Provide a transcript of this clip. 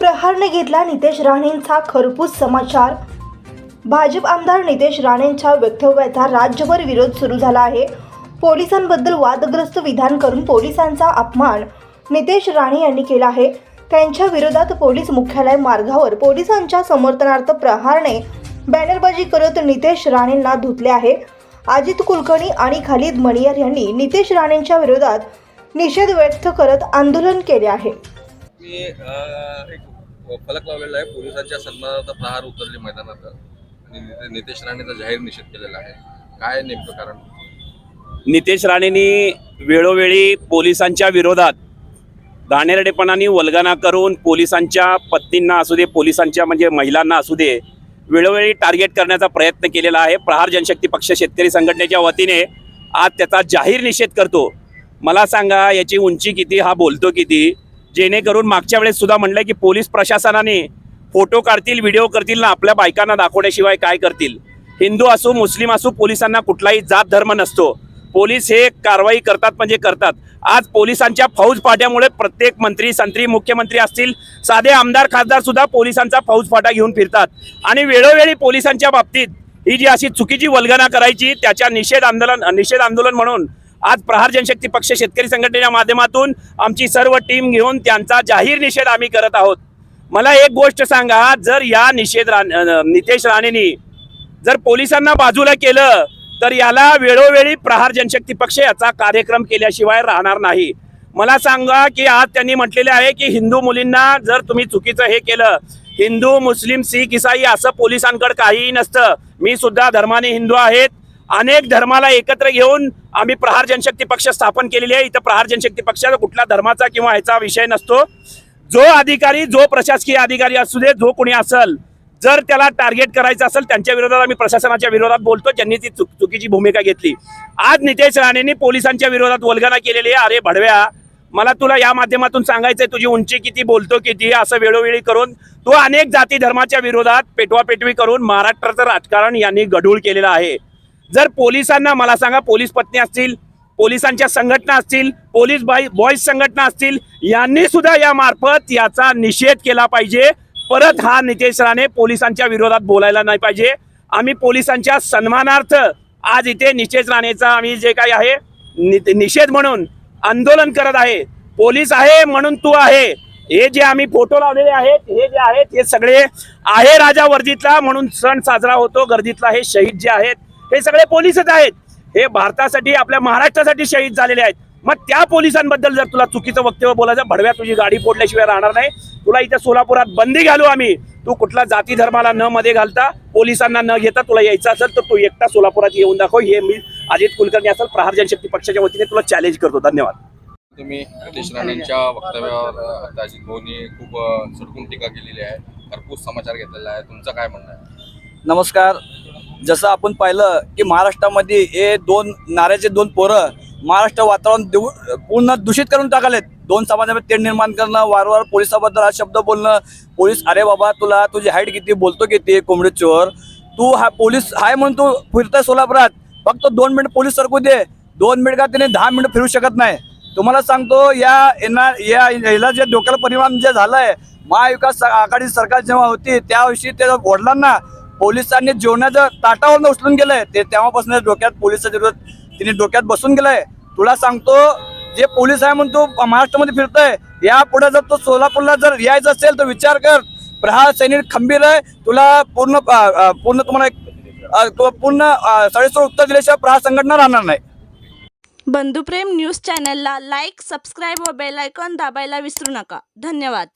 प्रहारने घेतला नितेश राणेंचा खरपूस समाचार. भाजप आमदार नितेश राणेंच्या वक्तव्याचा राज्यभर विरोध सुरू झाला आहे. पोलिसांबद्दल वादग्रस्त विधान करून पोलिसांचा अपमान नितेश राणे यांनी केला आहे. त्यांच्या विरोधात पोलीस मुख्यालय मार्गावर पोलिसांच्या समर्थनार्थ प्रहारने बॅनरबाजी करत नितेश राणेंना धुतले आहे. अजित कुलकर्णी आणि खालिद मणियार यांनी नितेश राणेंच्या विरोधात निषेध व्यक्त करत आंदोलन केले आहे. त्यांनी एक फलक लावलेला आहे. पोलिसांच्या सन्मानाचा प्रहार उतरले मैदानात. आणि नितेश राणेचा जाहीर निषेध केलेला आहे. काय नेमकं कारण? नितेश राणेंनी वेळोवेळी पोलिसांच्या विरोधात घाणेरडेपणाने वल्गना करून पोलिसांच्या पत्नींना असू दे पोलिसांच्या म्हणजे महिलांना असू दे वेळोवेळी टार्गेट करण्याचा प्रयत्न केलेला आहे. प्रहार जनशक्ती पक्ष शेतकरी संघटनेच्या वतीने आज त्याचा जाहीर निषेध करतो. मला सांगा याची उंची किती हा बोलतो किती? जेणेकरून मागच्या वेळेस सुद्धा म्हणलं की पोलीस प्रशासनाने फोटो काढतील व्हिडिओ करतील ना आपल्या बायकांना दाखवण्याशिवाय काय करतील? हिंदू असो मुस्लिम असो पोलिसांना कुठलाही जात धर्म नसतो. पोलीस हे कारवाई करतात म्हणजे करतात. आज पोलिसांच्या फौज फाट्यामुळे प्रत्येक मंत्री संत्री मुख्यमंत्री असतील साधे आमदार खासदार सुद्धा पोलिसांचा फौज फाटा घेऊन फिरतात. आणि वेळोवेळी पोलिसांच्या बाबतीत ही जी अशी चुकीची वल्गना करायची त्याच्या निषेध आंदोलन निषेध आंदोलन म्हणून आज प्रहार जनशक्ती पक्ष शेतकरी संघटनेच्या माध्यमातून आमची सर्व टीम घेऊन त्यांचा जाहीर निषेध आम्ही करत आहोत. मला एक गोष्ट सांगा जर या निषेध रा- नितेश राणेंनी जर पोलिसांना बाजूला केलं तर याला वेळोवेळी प्रहार जनशक्ती पक्ष याचा कार्यक्रम केल्याशिवाय राहणार नाही. मला सांगा की आज त्यांनी म्हटलेले आहे की हिंदू मुलींना जर तुम्ही चुकीचं हे केलं हिंदू मुस्लिम सिख इसाई असं पोलिसांकडे काहीही नसतं. मी सुद्धा धर्माने हिंदू आहेत. अनेक धर्माला एकत्र घेऊन आम्ही प्रहार जनशक्ती पक्ष स्थापन केलेली आहे. इथं प्रहार जनशक्ती पक्षाचा कुठला धर्माचा किंवा ह्याचा विषय नसतो. जो अधिकारी जो प्रशासकीय अधिकारी असू दे जो कोणी असेल जर त्याला टार्गेट करायचं असेल त्यांच्या विरोधात आम्ही प्रशासनाच्या विरोधात बोलतो. ज्यांनी ती चुक चुकीची भूमिका घेतली. आज नितेश राणेंनी पोलिसांच्या विरोधात वल्गना केलेली आहे. अरे भडव्या मला तुला या माध्यमातून सांगायचंय तुझी उंची किती बोलतो किती असं वेळोवेळी करून तो अनेक जाती धर्माच्या विरोधात पेटवापेटवी करून महाराष्ट्राचं राजकारण यांनी गढूळ केलेलं आहे. जर पोलिसांना मला सांगा पोलीस पत्नी असतील पोलिसांच्या संघटना असतील पोलीस बाई बॉईज संघटना असतील यांनी सुद्धा या मार्फत याचा निषेध केला पाहिजे. परत हा नितेश राणे पोलिसांच्या विरोधात बोलायला नाही पाहिजे. आम्ही पोलिसांच्या सन्मानार्थ आज इथे नितेश राणेचा आम्ही जे काही आहे नि- निषेध म्हणून आंदोलन करत आहे. पोलीस आहे म्हणून तू आहे. हे जे आम्ही फोटो लावलेले आहेत हे जे आहेत हे सगळे आहे राजा वर्दीतला म्हणून सण साजरा होतो. गर्दीतला हे शहीद जे आहेत हे सगळे पोलीसच आहेत. हे भारतासाठी आपल्या महाराष्ट्रासाठी शहीद झालेले आहेत. मग त्या पोलिसांबद्दल जर तुला चुकीचं वक्तव्य बोलायचं भडव्या तुझी गाडी फोडल्याशिवाय राहणार नाही. तुला इथे सोलापुरात बंदी घालू आम्ही. तू कुठला जाती धर्माला न मध्ये घालता पोलिसांना न घेता तुला यायचं असेल तर तू एकटा सोलापुरात येऊन दाखव. हे मी अजित कुलकर्णी असेल प्रहार जनशक्ती पक्षाच्या वतीने तुला चॅलेंज करतो. धन्यवाद. तुम्ही नितेश राणेंच्या वक्तव्यावर आता अजित भाऊनी खूप सडकून टीका केलेली आहे. खरपूस समाचार घेतलेला आहे. तुमचं काय म्हणणं आहे? नमस्कार. जसं आपण पाहिलं की महाराष्ट्रामध्ये हे दोन नाऱ्याचे दोन पोरं महाराष्ट्र वातावरण देऊ- पूर्ण दूषित करून टाकलेत. दोन समाजामध्ये तेढ निर्माण करणं वारंवार पोलिसाबद्दल हा शब्द बोलणं पोलीस अरे बाबा तुला तुझी हाईट किती? बोलतो किती कोंबडी चोर? तू हा पोलीस हाय म्हणून तू फिरतोय सोलापुरात. फक्त दोन मिनिट पोलीस सरकू दे. दोन मिनिट का त्याने दहा मिनिट फिरू शकत नाही? तुम्हाला सांगतो या येणार या याला जे डोक्याला परिणाम जे झालाय महाविकास आघाडी सरकार जेव्हा होती त्याविषयी दिवशी त्या वडिलांना पोलिसांनी जेवणाचं ताटावरनं उचलून गेलंय. ते तेव्हापासून डोक्यात पोलिसाच्या विरोधात तिने डोक्यात बसून गेलाय. तुला सांगतो जे पोलीस आहे म्हणून तू महाराष्ट्रामध्ये फिरतोय या पुढे जर तो सोलापूरला जर यायचं असेल तर विचार कर. प्रहार सैनिक खंबीर आहे. तुला पूर्ण पूर्ण तुम्हाला एक, पूर्ण अ, सडेसोड उत्तर दिल्याशिवाय प्रहार संघटना राहणार नाही. बंधुप्रेम न्यूज चॅनलला लाईक सबस्क्राईब व बेल आयकॉन दाबायला विसरू नका. धन्यवाद.